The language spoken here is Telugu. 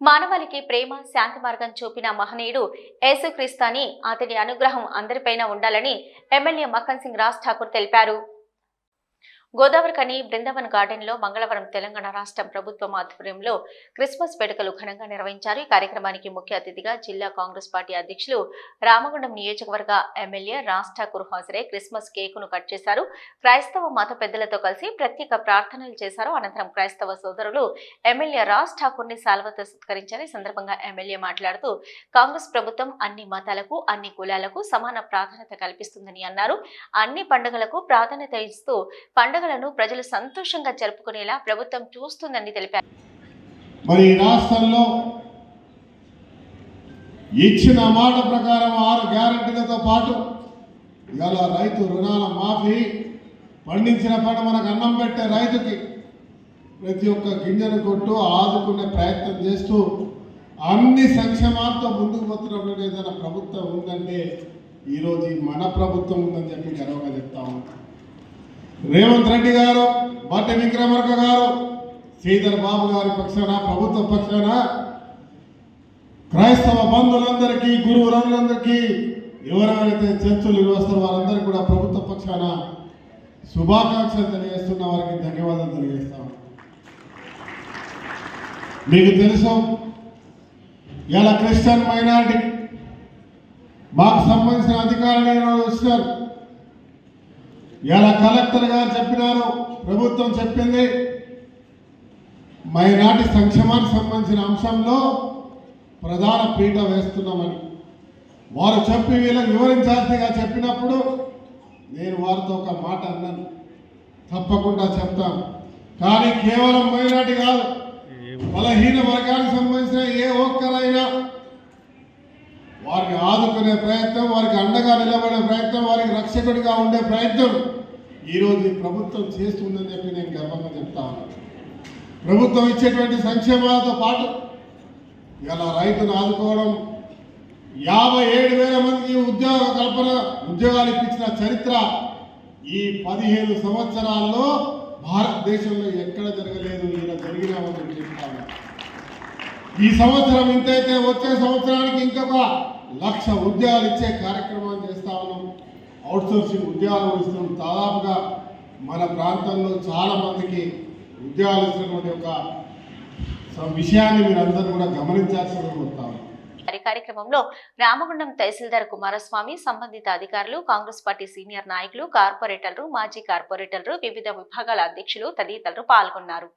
మానవాళికి ప్రేమ శాంతి మార్గం చూపిన మహనీయుడు యేసుక్రీస్తు అని అతడి అనుగ్రహం అందరిపైన ఉండాలని ఎమ్మెల్యే మక్కన్ సింగ్ రాజ్ ఠాకూర్ తెలిపారు. గోదావరికని బృందావన్ గార్డెన్లో మంగళవారం తెలంగాణ రాష్ట్ర ప్రభుత్వం ఆధ్వర్యంలో క్రిస్మస్ వేడుకలు ఘనంగా నిర్వహించారు. ఈ కార్యక్రమానికి ముఖ్య అతిథిగా జిల్లా కాంగ్రెస్ పార్టీ అధ్యక్షులు రామగుండం నియోజకవర్గ ఎమ్మెల్యే రాజ్ ఠాకూర్ హాజరై క్రిస్మస్ కేకును కట్ చేశారు. క్రైస్తవ మత పెద్దలతో కలిసి ప్రత్యేక ప్రార్థనలు చేశారు. అనంతరం క్రైస్తవ సోదరులు ఎమ్మెల్యే రాజ్ ఠాకూర్ని సాల్వతో సత్కరించారు. ఈ సందర్భంగా ఎమ్మెల్యే మాట్లాడుతూ కాంగ్రెస్ ప్రభుత్వం అన్ని మతాలకు అన్ని కులాలకు సమాన ప్రాధాన్యత కల్పిస్తుందని అన్నారు. అన్ని పండుగలకు ప్రాధాన్యత ఇస్తూ పండుగ పండుగలను ప్రజలు సంతోషంగా జరుపుకునేలా ప్రభుత్వం చూస్తుందని తెలిపారు. మరి ఈ రాష్ట్రంలో ఇచ్చిన మాట ప్రకారం ఆరు గ్యారంటీలతో పాటు ఇవాళ రైతు రుణాల మాఫీ పండించిన పంట మనకు అన్నం పెట్టే రైతుకి ప్రతి ఒక్క గింజను కొట్టు ఆదుకునే ప్రయత్నం చేస్తూ అన్ని సంక్షేమాలతో ముందుకు పోతున్నప్పుడు ఏదైనా ప్రభుత్వం ఉందంటే ఈరోజు మన ప్రభుత్వం ఉందని చెప్పి గర్వంగా చెప్తా ఉన్నాం. రేవంత్ రెడ్డి గారు బట్టి విక్రమార్క గారు శ్రీధర్ బాబు గారి పక్షాన ప్రభుత్వ పక్షాన క్రైస్తవ బంధువులందరికీ గురువులందరికీ ఎవరెవరైతే చర్చలు నిర్వహిస్తారో వారందరికీ కూడా ప్రభుత్వ పక్షాన శుభాకాంక్షలు తెలియజేస్తున్న వారికి ధన్యవాదాలు తెలియజేస్తాం. మీకు తెలుసు ఇలా క్రిస్టియన్ మైనారిటీ మాకు సంబంధించిన అధికారులు ఈరోజు వచ్చినారు ఇలా కలెక్టర్ గారు చెప్పినారు ప్రభుత్వం చెప్పింది మైనాటి సంక్షేమానికి సంబంధించిన అంశంలో ప్రధాన పీఠ వేస్తున్నామని. వారు చెప్పి వీళ్ళకి వివరించాల్సిందిగా చెప్పినప్పుడు నేను వారితో ఒక మాట అన్నాను. తప్పకుండా చెప్తాను కానీ కేవలం మైనార్టీ కాదు బలహీన వర్గానికి సంబంధించిన ఏ ఒక్కరైనా వారికి ఆదుకునే ప్రయత్నం వారికి అండగా నిలబడే ప్రయత్నం వారికి రక్షకుడిగా ఉండే ప్రయత్నం ఈరోజు ఈ ప్రభుత్వం చేస్తుందని చెప్పి నేను గర్వంగా చెప్తాను ప్రభుత్వం ఇచ్చేటువంటి సంక్షేమాలతో పాటు ఇలా రైతును ఆదుకోవడం యాభై ఏడు వేల మందికి ఉద్యోగ కల్పన ఉద్యోగాలు ఇప్పించిన చరిత్ర ఈ పదిహేను సంవత్సరాల్లో భారతదేశంలో ఎక్కడ జరగలేదు ఇలా జరిగినామని చెప్తాను ఈ సంవత్సరం ఇంతైతే వచ్చే సంవత్సరానికి ఇంకొక లక్ష ఉద్యోగాలు ఇచ్చే కార్యక్రమాన్ని చేస్తా ఉన్నాం. అవుట్సోర్సింగ్ ఉద్యోగాలు ఇస్తున్నాం దాదాపుగా మన ప్రాంతంలో చాలామందికి ఉద్యోగాలు ఇస్తున్నటువంటి ఒక విషయాన్ని మీరందరూ కూడా గమనించాల్సిందిగా కోరుతా కార్యక్రమంలో రామగుండం తహసీల్దార్ కుమారస్వామి సంబంధిత అధికారులు కాంగ్రెస్ పార్టీ సీనియర్ నాయకులు కార్పొరేటర్లు మాజీ కార్పొరేటర్లు వివిధ విభాగాల అధ్యక్షులు తదితరులు పాల్గొన్నారు.